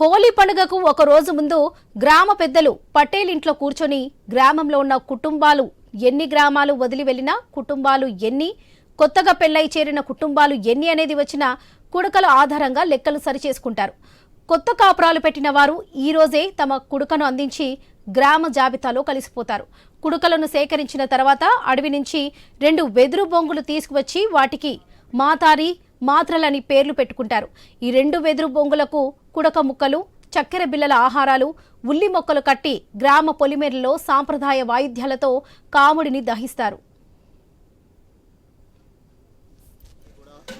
హోలీ పండుగకు ఒక రోజు ముందు గ్రామ పెద్దలు పటేల్ ఇంట్లో కూర్చొని గ్రామంలో ఉన్న కుటుంబాలు ఎన్ని గ్రామాలు వదిలి వెళ్ళినా కుటుంబాలు ఎన్ని కొత్తగా పెళ్ళై చేరిన కుటుంబాలు ఎన్ని అనేది వచ్చిన కుడకల ఆధారంగా లెక్కలు సరిచేసుకుంటారు. కొత్త కాపురాలు పెట్టిన వారు ఈ రోజే తమ కుడుకను అందించి గ్రామ జాబితాలో కలిసిపోతారు. కుడుకలను సేకరించిన తర్వాత అడవి నుంచి రెండు వెదురు బొంగులు తీసుకువచ్చి వాటికి మాతారి మాత్రలని పేర్లు పెట్టుకుంటారు. ఈ రెండు వెదురు బొంగులకు కుడక ముక్కలు చక్కెర బిల్లల ఆహారాలు ఉల్లి మొక్కలు కట్టి గ్రామ పొలిమేరలో సాంప్రదాయ వాయిద్యాలతో కాముడిని దహిస్తారు.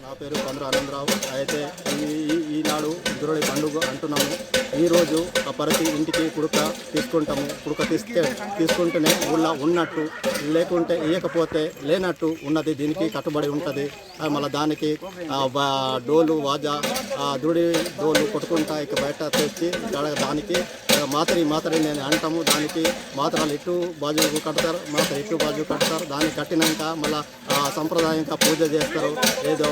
నా పేరు పంద్ర ఆనందరావు. అయితే ఈ ఈనాడు దురడి పండుగ అంటున్నాము. ఈరోజు ఆ ప్రతి ఇంటికి కుడుక తీసుకుంటాము. కుడుక తీస్తే తీసుకుంటేనే ఊళ్ళో ఉన్నట్టు లేకుంటే ఇవ్వకపోతే లేనట్టు ఉన్నది. దీనికి కట్టుబడి ఉంటుంది. మళ్ళీ దానికి డోలు వాజా దుడి డోలు కొట్టుకుంటా ఇక బయట తెచ్చి దానికి ఆ, మాత్రి మాత్రి నేను అంటాము. దానికి మాత్రాలు ఇటు బాజు కడతారు. మాత్ర ఇటు బాజు కడతారు. దాన్ని కట్టినాక మళ్ళీ సంప్రదాయంగా పూజ చేస్తారు. ఏదో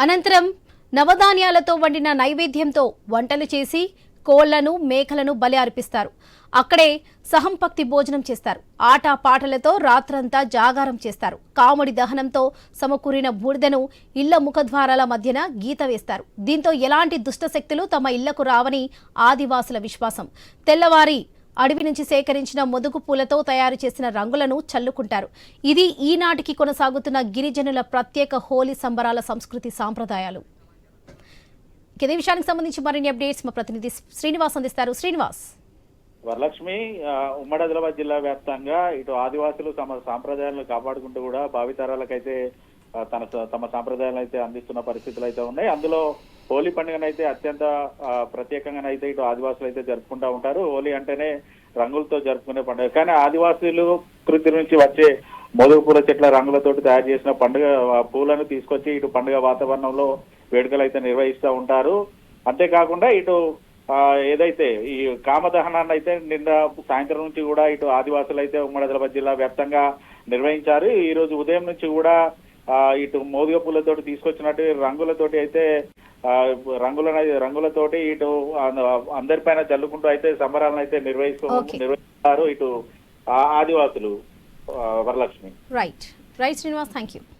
అనంతరం నవధాన్యాలతో వండిన నైవేద్యంతో వంటలు చేసి కోళ్ళను మేకలను బలి అర్పిస్తారు. అక్కడే సహంపక్తి భోజనం చేస్తారు. ఆట పాటలతో రాత్రంతా జాగారం చేస్తారు. కాముడి దహనంతో సమకూరిన బూడిదను ఇళ్ళ ముఖద్వారాల మధ్యన గీత వేస్తారు. దీంతో ఎలాంటి దుష్టశక్తులు తమ ఇళ్ళకు రావని ఆదివాసుల విశ్వాసం. తెల్లవారి అడవి నుంచి సేకరించిన ముదుగు పూలతో తయారు చేసిన రంగులను చల్లుకుంటారు. ఇది ఈనాటికి కొనసాగుతున్న గిరిజనుల ప్రత్యేక హోలీ సంబరాల సంస్కృతి సాంప్రదాయాలు. ఇదే విషయానికి సంబంధించి మరిన్ని అప్డేట్స్ మా ప్రతినిధి శ్రీనివాస్ అందిస్తారు. శ్రీనివాస్. వరలక్ష్మి ఉమ్మడి ఆదిలాబాద్ జిల్లా వ్యాప్తంగా ఇటు ఆదివాసులు తమ సాంప్రదాయాలను కాపాడుకుంటూ కూడా భావితరాలకైతే తన తమ సాంప్రదాయాలను అయితే అందిస్తున్న పరిస్థితులు అయితే ఉన్నాయి. అందులో హోలీ పండుగనైతే అత్యంత ప్రత్యేకంగానైతే ఇటు ఆదివాసులు అయితే జరుపుకుంటూ ఉంటారు. హోలీ అంటేనే రంగులతో జరుపుకునే పండుగ. కానీ ఆదివాసీలు కృతి నుంచి వచ్చే మొదలు పూల చెట్ల రంగులతోటి తయారు చేసిన పండుగ పూలను తీసుకొచ్చి ఇటు పండుగ వాతావరణంలో వేడుకలు అయితే నిర్వహిస్తూ ఉంటారు. అంతేకాకుండా ఇటు ఏదైతే ఈ కామదహనాన్ని అయితే నిన్న సాయంత్రం నుంచి కూడా ఇటు ఆదివాసులు అయితే ఉమ్మడి ఆదిలాబాద్ జిల్లా వ్యాప్తంగా నిర్వహించారు. ఈ రోజు ఉదయం నుంచి కూడా ఇటు మోదుగ పూలతోటి తీసుకొచ్చినట్టు రంగులతోటి అయితే రంగుల రంగులతోటి ఇటు అందరిపైన చల్లుకుంటూ అయితే సంబరాలను అయితే నిర్వహిస్తూ. నిర్వహిస్తారు ఇటు ఆదివాసులు Varalakshmi. Right right Srinivas thank you